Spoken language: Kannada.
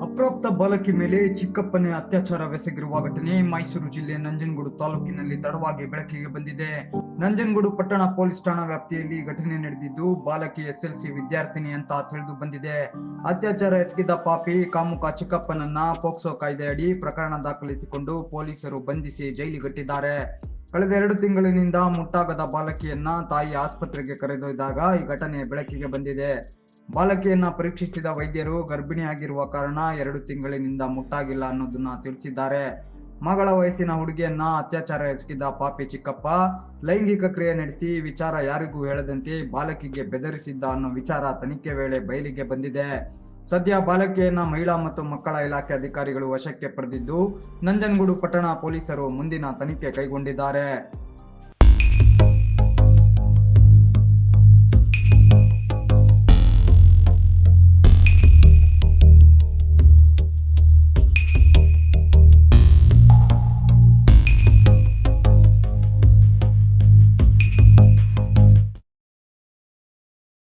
ಬಾಲಕಿ ಮೇಲೆ ಚಿಕ್ಕಪ್ಪನೇ ಅತ್ಯಾಚಾರವೆಸಗಿರುವ ಘಟನೆ ಮೈಸೂರು ಜಿಲ್ಲೆ ನಂಜನಗೂಡು ತಾಲೂಕಿನಲ್ಲಿ ತಡವಾಗಿ ಬೆಳಕಿಗೆ ಬಂದಿದೆ. ನಂಜನಗೂಡು ಪಟ್ಟಣ ಪೊಲೀಸ್ ಠಾಣಾ ವ್ಯಾಪ್ತಿಯಲ್ಲಿ ಘಟನೆ ನಡೆದಿದ್ದು, ಬಾಲಕಿ ಎಸ್ಎಲ್ಸಿ ವಿದ್ಯಾರ್ಥಿನಿ ಅಂತ ತಿಳಿದು ಬಂದಿದೆ. ಅತ್ಯಾಚಾರ ಎಸಗಿದ ಪಾಪಿ, ಕಾಮುಕ ಚಿಕ್ಕಪ್ಪನನ್ನ ಪೋಕ್ಸೋ ಕಾಯ್ದೆಯಡಿ ಪ್ರಕರಣ ದಾಖಲಿಸಿಕೊಂಡು ಪೊಲೀಸರು ಬಂಧಿಸಿ ಜೈಲಿಗಟ್ಟಿದ್ದಾರೆ. ಕಳೆದ ಎರಡು ತಿಂಗಳಿನಿಂದ ಮುಟ್ಟಾಗದ ಬಾಲಕಿಯನ್ನ ತಾಯಿ ಆಸ್ಪತ್ರೆಗೆ ಕರೆದೊಯ್ದಾಗ ಈ ಘಟನೆ ಬೆಳಕಿಗೆ ಬಂದಿದೆ. ಬಾಲಕಿಯನ್ನ ಪರೀಕ್ಷಿಸಿದ ವೈದ್ಯರು ಗರ್ಭಿಣಿಯಾಗಿರುವ ಕಾರಣ ಎರಡು ತಿಂಗಳಿನಿಂದ ಮುಟ್ಟಾಗಿಲ್ಲ ಅನ್ನೋದನ್ನ ತಿಳಿಸಿದ್ದಾರೆ. ಮಗಳ ವಯಸ್ಸಿನ ಹುಡುಗಿಯನ್ನ ಅತ್ಯಾಚಾರ ಎಸಗಿದ್ದ ಪಾಪಿ ಚಿಕ್ಕಪ್ಪ ಲೈಂಗಿಕ ಕ್ರಿಯೆ ನಡೆಸಿ ವಿಚಾರ ಯಾರಿಗೂ ಹೇಳದಂತೆ ಬಾಲಕಿಗೆ ಬೆದರಿಸಿದ್ದ ಅನ್ನೋ ವಿಚಾರ ತನಿಖೆ ವೇಳೆ ಬಯಲಿಗೆ ಬಂದಿದೆ. ಸದ್ಯ ಬಾಲಕಿಯನ್ನ ಮಹಿಳಾ ಮತ್ತು ಮಕ್ಕಳ ಇಲಾಖೆ ಅಧಿಕಾರಿಗಳು ವಶಕ್ಕೆ ಪಡೆದಿದ್ದು, ನಂಜನಗೂಡು ಪಟ್ಟಣ ಪೊಲೀಸರು ಮುಂದಿನ ತನಿಖೆ ಕೈಗೊಂಡಿದ್ದಾರೆ.